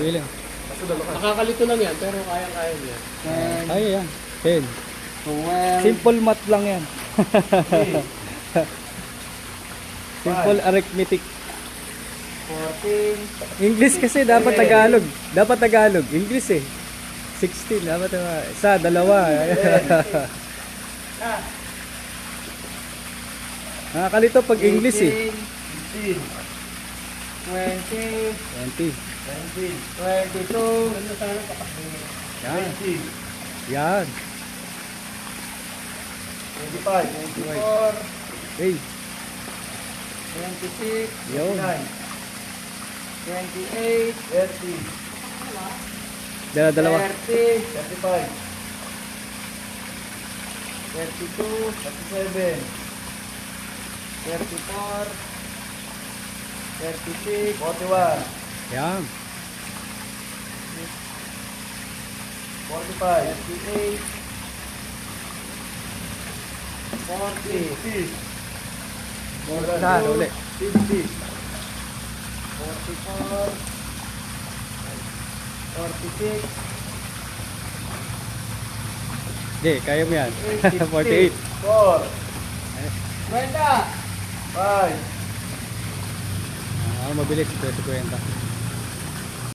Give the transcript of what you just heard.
Mabili. Nakakalito lang yan, pero kayang-kaya niya. Kaya yan. 10. 12, Simple math lang yan. Simple arithmetic. 14, English kasi dapat Tagalog. Dapat Tagalog. English eh. 16. Dapat uh, isa, dalawa. Nakakalito pag English eh. 20, 20. 22, ano sana Yan. Yan. 25, 24, Hey. 26, Yun. 28, 30, Dala, dalawa. 30, 35, 32, 37, 34, 36, 41, Yan. 45, 38, 40, 50, Saan ulit? 50, 44, 46, Hindi, kaya mo yan. 48, 48. 4, 20, 5, Ah, mabilis. 50.